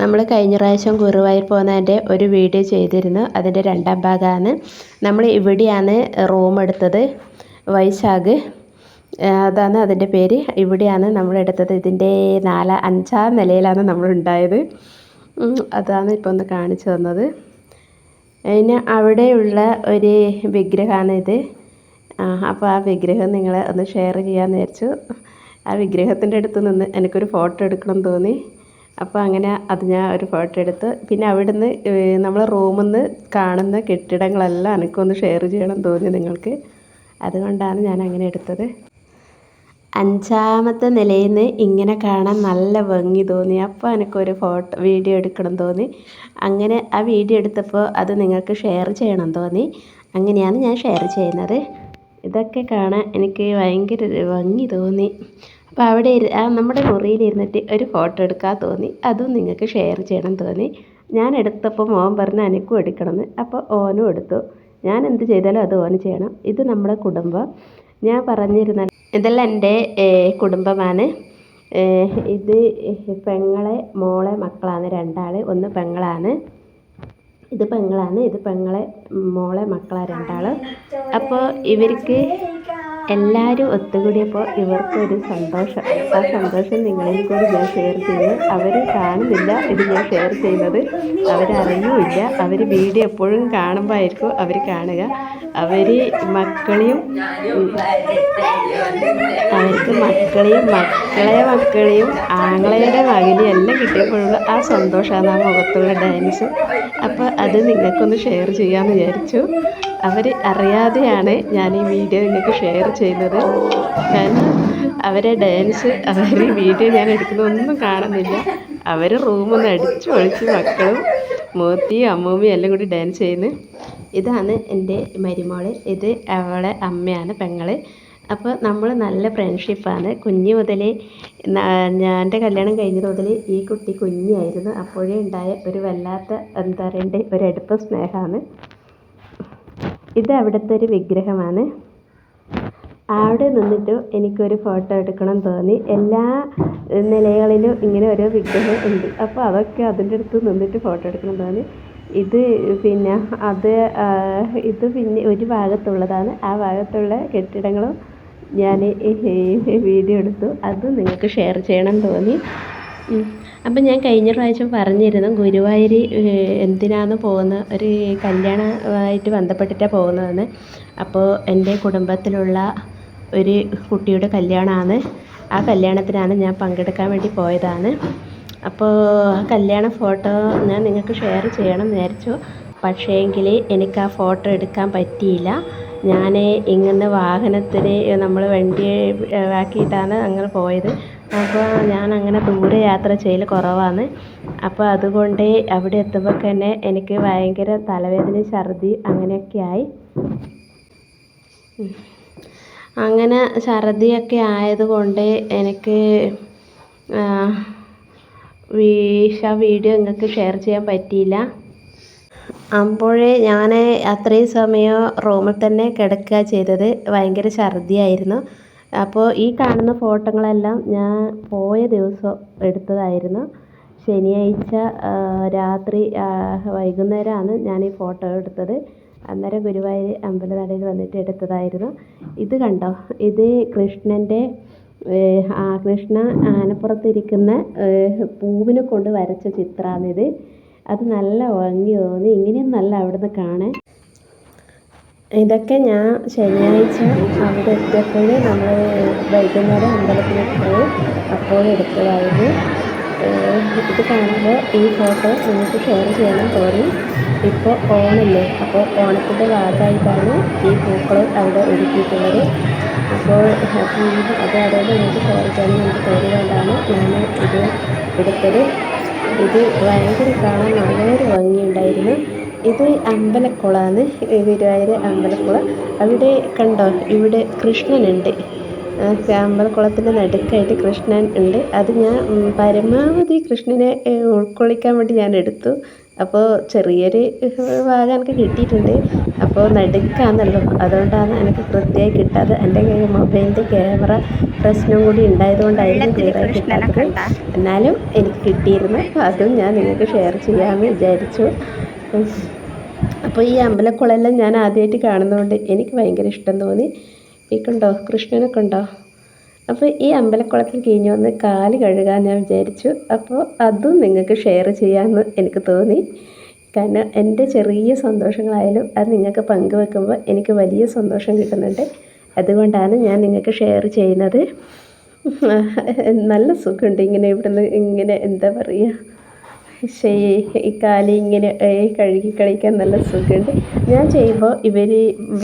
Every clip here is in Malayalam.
നമ്മൾ കഴിഞ്ഞ പ്രാവശ്യം ഗുരുവായൂർ പോകുന്നതിന്റെ ഒരു വീഡിയോ ചെയ്തിരുന്നു. അതിന്റെ രണ്ടാം ഭാഗമാണ്. നമ്മൾ ഇവിടെയാണ് റൂം എടുത്തത്. വൈശാഖ് അതാണ് അതിന്റെ പേര്. ഇവിടെയാണ് നമ്മൾ എടുത്തത്. ഇതിന്റെ നാല അഞ്ചാം നിലയിലാണ് നമ്മൾ ഉണ്ടായത്. അതാണ് ഇപ്പോൾ ഒന്ന് കാണിച്ചു തന്നത്. പിന്നെ അവിടെയുള്ള ഒരു വിഗ്രഹമാണ് ഇത്. അപ്പോൾ ആ വിഗ്രഹം നിങ്ങളെ ഒന്ന് ഷെയർ ചെയ്യാമെന്ന് വിചാരിച്ചു. ആ വിഗ്രഹത്തിന്റെ അടുത്ത് നിന്ന് എനിക്കൊരു ഫോട്ടോ എടുക്കണം തോന്നി. അപ്പോൾ അങ്ങനെ അത് ഞാൻ ഒരു ഫോട്ടോ എടുത്ത് പിന്നെ അവിടുന്ന് നമ്മൾ റൂമിൽ നിന്ന് കാണുന്ന കെട്ടിടങ്ങളെല്ലാം എനിക്കൊന്ന് ഷെയർ ചെയ്യണം തോന്നി നിങ്ങൾക്ക്. അതുകൊണ്ടാണ് ഞാൻ അങ്ങനെ എടുത്തത്. അഞ്ചാമത്തെ നിലയിൽ നിന്ന് ഇങ്ങനെ കാണാൻ നല്ല ഭംഗി തോന്നി. അപ്പോൾ എനിക്കൊരു ഫോട്ടോ വീഡിയോ എടുക്കണം തോന്നി. അങ്ങനെ ആ വീഡിയോ എടുത്തപ്പോൾ അത് നിങ്ങൾക്ക് ഷെയർ ചെയ്യണം തോന്നി. അങ്ങനെയാണ് ഞാൻ ഷെയർ ചെയ്യുന്നത്. ഇതൊക്കെ കാണാൻ എനിക്ക് ഭയങ്കര ഭംഗി തോന്നി. അപ്പോൾ അവിടെ നമ്മുടെ മുറിയിലിരുന്നിട്ട് ഒരു ഫോട്ടോ എടുക്കാൻ തോന്നി. അതും നിങ്ങൾക്ക് ഷെയർ ചെയ്യണം തോന്നി. ഞാൻ എടുത്തപ്പോൾ മോൻ പറഞ്ഞു എനിക്കും എടുക്കണമെന്ന്. അപ്പോൾ ഓനും എടുത്തു. ഞാൻ എന്ത് ചെയ്താലും അത് ഓന് ചെയ്യണം. ഇത് നമ്മുടെ കുടുംബം. ഞാൻ പറഞ്ഞിരുന്ന ഇതെല്ലാം എന്റെ കുടുംബമാണ്. ഇത് പെങ്ങളെ മോളെ മക്കളാണ് രണ്ടാൾ ഒന്ന് പെങ്ങളാണ്. ഇത് പെങ്ങളാണ്. ഇത് പെങ്ങളെ മോളെ മക്കളാണ് രണ്ടാൾ അപ്പോൾ ഇവർക്ക് എല്ലാവരും ഒത്തുകൂടിയപ്പോൾ ഇവർക്കൊരു സന്തോഷം. ആ സന്തോഷം നിങ്ങളിൽ കൂടി ഞാൻ ഷെയർ ചെയ്യുന്നു അവർ കാണുന്നില്ല ഇത് ഞാൻ ഷെയർ ചെയ്യുന്നത്. അവരറിയുമില്ല അവർ വീഡിയോ എപ്പോഴും കാണുമ്പോൾ ആയിരിക്കും അവർ കാണുക. അവർ മക്കളെയും അവർക്ക് മക്കളെയും മക്കളെ മക്കളെയും ആങ്ങളയുടെ മകനെയും എല്ലാം കിട്ടിയപ്പോഴുള്ള ആ സന്തോഷമാണ് ആ മുഖത്തുള്ള ഡാൻസ് അപ്പോൾ അത് നിങ്ങൾക്കൊന്ന് ഷെയർ ചെയ്യാമെന്ന് വിചാരിച്ചു. അവർ അറിയാതെയാണ് ഞാൻ ഈ വീഡിയോ നിങ്ങൾക്ക് ഷെയർ ചെയ്യുന്നത്. കാരണം അവരെ ഡാൻസ് അവർ വീഡിയോ ഞാൻ എടുക്കുന്നതൊന്നും കാണുന്നില്ല. അവർ റൂമൊന്ന് അടിച്ചു പൊളിച്ച് മക്കളും മൂത്തിയും അമ്മൂമ്മയും എല്ലാം കൂടി ഡാൻസ് ചെയ്യുന്നു. ഇതാണ് എന്റെ മരുമോൾ. ഇത് അവളെ അമ്മയാണ് പെങ്ങൾ അപ്പോൾ നമ്മൾ നല്ല ഫ്രണ്ട്ഷിപ്പാണ് കുഞ്ഞ് മുതലേ എന്റെ കല്യാണം കഴിഞ്ഞത് മുതൽ ഈ കുട്ടി കുഞ്ഞായിരുന്നു. അപ്പോഴേ ഉണ്ടായ ഒരു വല്ലാത്ത എന്താ പറയണ്ടേ അടുപ്പ സ്നേഹമാണ്. ഇത് അവിടുത്തെ ഒരു വിഗ്രഹമാണ്. അവിടെ നിന്നിട്ട് എനിക്കൊരു ഫോട്ടോ എടുക്കണം തോന്നി. എല്ലാ നിലകളിലും ഇങ്ങനെ ഓരോ വിഗ്രഹം ഉണ്ട്. അപ്പോൾ അതൊക്കെ അതിന്റെ അടുത്ത് നിന്നിട്ട് ഫോട്ടോ എടുക്കണം തോന്നി. ഇത് പിന്നെ അത് ഇത് പിന്നെ ഒരു ഭാഗത്തുള്ളതാണ്. ആ ഭാഗത്തുള്ള കെട്ടിടങ്ങളും ഞാൻ വീഡിയോ എടുത്തു. അത് നിങ്ങൾക്ക് ഷെയർ ചെയ്യണം തോന്നി. അപ്പം ഞാൻ കഴിഞ്ഞ പ്രാവശ്യം പറഞ്ഞിരുന്നു ഗുരുവായൂർ എന്തിനാണ് പോകുന്നത് ഒരു കല്യാണമായിട്ട് ബന്ധപ്പെട്ടിട്ടാണ് പോകുന്നതെന്ന്. അപ്പോൾ എന്റെ കുടുംബത്തിലുള്ള ഒരു കുട്ടിയുടെ കല്യാണമാണ്. ആ കല്യാണത്തിനാണ് ഞാൻ പങ്കെടുക്കാൻ വേണ്ടി പോയതാണ്. അപ്പോൾ ആ കല്യാണ ഫോട്ടോ ഞാൻ നിങ്ങൾക്ക് ഷെയർ ചെയ്യണം വിചാരിച്ചു. പക്ഷേങ്കിൽ എനിക്ക് ആ ഫോട്ടോ എടുക്കാൻ പറ്റിയില്ല. ഞാൻ ഇങ്ങനെ വാഹനത്തിൽ നമ്മൾ വണ്ടി ആക്കിയിട്ടാണ് അങ്ങനെ പോയത്. അപ്പോൾ ഞാൻ അങ്ങനെ ദൂരെ യാത്ര ചെയ്യൽ കുറവാണ്. അപ്പോൾ അതുകൊണ്ട് അവിടെ എത്തുമ്പോൾ തന്നെ എനിക്ക് ഭയങ്കര തലവേദന ഛർദി അങ്ങനെയൊക്കെ ആയി അങ്ങനെ ഛർദിയൊക്കെ ആയതുകൊണ്ട് എനിക്ക് വീഷ വീഡിയോ നിങ്ങൾക്ക് ഷെയർ ചെയ്യാൻ പറ്റിയില്ല. അപ്പോഴേ ഞാൻ അത്രയും സമയം റൂമിൽ തന്നെ കിടക്കുക ചെയ്തത്. ഭയങ്കര ഛർദിയായിരുന്നു. അപ്പോൾ ഈ കാണുന്ന ഫോട്ടോകളെല്ലാം ഞാൻ പോയ ദിവസം എടുത്തതായിരുന്നു. ശനിയാഴ്ച രാത്രി വൈകുന്നേരമാണ് ഞാൻ ഈ ഫോട്ടോ എടുത്തത്. അന്നേരം ഗുരുവായൂർ അമ്പലനടയിൽ വന്നിട്ട് എടുത്തതായിരുന്നു. ഇത് കണ്ടോ? ഇത് കൃഷ്ണന്റെ ആ കൃഷ്ണ ആനപ്പുറത്തിരിക്കുന്ന പൂവിനെ കൊണ്ട് വരച്ച ചിത്രമാണിത് അത് നല്ല ഭംഗി തോന്നി ഇങ്ങനെയും നല്ല അവിടുന്ന് കാണാൻ. ഇതൊക്കെ ഞാൻ ശനിയാഴ്ച അവിടെ എത്തിയപ്പോൾ നമ്മൾ വൈകുന്നേരം അമ്പലത്തിലേക്ക് പോയി അപ്പോൾ എടുത്തതായിരുന്നു. ഇത് കാണുമ്പോൾ ഈ ഫോട്ടോ നിങ്ങൾക്ക് ഷെയർ ചെയ്യണം തോന്നി. ഇപ്പോൾ ഓണില്ലേ? അപ്പോൾ ഓണത്തിന്റെ ഭാഗമായിട്ടാണ് ഈ പൂക്കൾ അവിടെ ഒരുക്കിയിട്ടുള്ളത്. അപ്പോൾ അത് അതുകൊണ്ട് നിങ്ങൾക്ക് ഷെയർ ചെയ്യണം എനിക്ക് തോന്നിയതുകൊണ്ടാണ് ഞാൻ ഇത് എടുത്തത്. ഇത് ഭയങ്കര കാണാൻ നല്ലൊരു ഭംഗിയുണ്ടായിരുന്നു. ഇത് അമ്പലക്കുളമാണ് ഗുരുവായൂർ അമ്പലക്കുളം. അവിടെ കണ്ടോ? ഇവിടെ കൃഷ്ണനുണ്ട്. അമ്പലക്കുളത്തിന്റെ നടുക്കായിട്ട് കൃഷ്ണൻ ഉണ്ട്. അത് ഞാൻ പരമാവധി കൃഷ്ണനെ ഉൾക്കൊള്ളിക്കാൻ വേണ്ടി ഞാൻ എടുത്തു. അപ്പോൾ ചെറിയൊരു ഭാഗം എനിക്ക് കിട്ടിയിട്ടുണ്ട്. അപ്പോൾ നടുക്കാന്നല്ലോ അതുകൊണ്ടാണ് എനിക്ക് കൃത്യമായി കിട്ടാതെ എന്റെ മൊബൈലിന്റെ ക്യാമറ പ്രശ്നം കൂടി ഉണ്ടായതുകൊണ്ടായിരുന്നു ക്ലിയറായി കിട്ടാത്തത്. എന്നാലും എനിക്ക് കിട്ടിയിരുന്നു അതും ഞാൻ നിങ്ങൾക്ക് ഷെയർ ചെയ്യാമെന്ന് വിചാരിച്ചു. അപ്പോൾ ഈ അമ്പലക്കുളമെല്ലാം ഞാൻ ആദ്യമായിട്ട് കാണുന്നതുകൊണ്ട് എനിക്ക് ഭയങ്കര ഇഷ്ടം തോന്നി. ഇക്കുണ്ടോ? കൃഷ്ണനൊക്കെ ഉണ്ടോ? അപ്പോൾ ഈ അമ്പലക്കുളത്തിൽ കഴിഞ്ഞ് വന്ന് കാൽ കഴുകാൻ ഞാൻ വിചാരിച്ചു. അപ്പോൾ അതും നിങ്ങൾക്ക് ഷെയർ ചെയ്യാമെന്ന് എനിക്ക് തോന്നി. കാരണം എന്റെ ചെറിയ സന്തോഷങ്ങളായാലും അത് നിങ്ങൾക്ക് പങ്കുവെക്കുമ്പോൾ എനിക്ക് വലിയ സന്തോഷം കിട്ടുന്നുണ്ട്. അതുകൊണ്ടാണ് ഞാൻ നിങ്ങൾക്ക് ഷെയർ ചെയ്യുന്നത്. നല്ല സുഖമുണ്ട് ഇങ്ങനെ ഇവിടുന്ന് ഇങ്ങനെ എന്താ പറയുക? ശേ ഈ കാൽ ഇങ്ങനെ കഴുകി കളിക്കാൻ നല്ല സുഖമുണ്ട്. ഞാൻ ചെയ്യുമ്പോൾ ഇവർ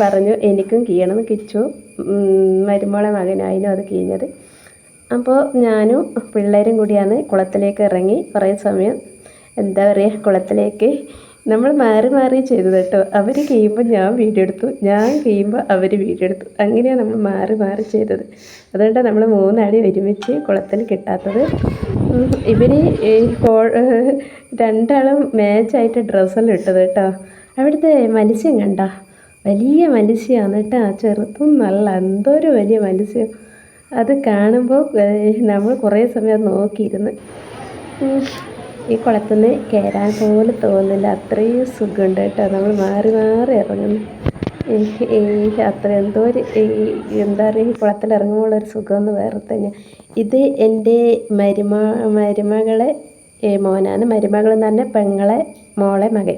പറഞ്ഞു എനിക്കും കീയണം കിച്ചു. മരുമോളെ മകനായിരുന്നു അത് കീഞ്ഞത് അപ്പോൾ ഞാനും പിള്ളേരും കൂടിയാണ് കുളത്തിലേക്ക് ഇറങ്ങി കുറേ സമയം എന്താ പറയുക കുളത്തിലേക്ക് നമ്മൾ മാറി മാറി ചെയ്തത് കേട്ടോ. അവർ കഴിയുമ്പോൾ ഞാൻ വീഡിയോ എടുത്തു. ഞാൻ കഴിയുമ്പോൾ അവർ വീഡിയോ എടുത്തു. അങ്ങനെയാണ് നമ്മൾ മാറി മാറി ചെയ്തത്. അതുകൊണ്ട് നമ്മൾ മൂന്നാടി ഒരുമിച്ച് കുളത്തിൽ കിട്ടാത്തത്. ഇവർ രണ്ടാളും മാച്ചായിട്ട് ഡ്രസ്സെല്ലാം ഇട്ടത് കേട്ടോ. അവിടുത്തെ മത്സ്യം കണ്ട? വലിയ മത്സ്യമാണ് കേട്ടോ. ചെറുതും നല്ല എന്തോരം വലിയ മത്സ്യം അത് കാണുമ്പോൾ നമ്മൾ കുറേ സമയം നോക്കിയിരുന്നു. ഈ കുളത്തിൽ നിന്ന് കയറാൻ പോലും തോന്നുന്നില്ല. അത്രയും സുഖമുണ്ട് കേട്ടോ. നമ്മൾ മാറി മാറി ഇറങ്ങുന്നു. ഈ- അത്ര എന്തോ ഒരു എന്താ പറയുക ഈ കുളത്തിൽ ഇറങ്ങുമ്പോൾ ഒരു സുഖമൊന്നും വേറെ തന്നെ. ഇത് എന്റെ മരുമ മരുമകളെ മോനാണ്. മരുമകൾ എന്ന് പറഞ്ഞാൽ പെങ്ങളെ മോളെ മകൻ.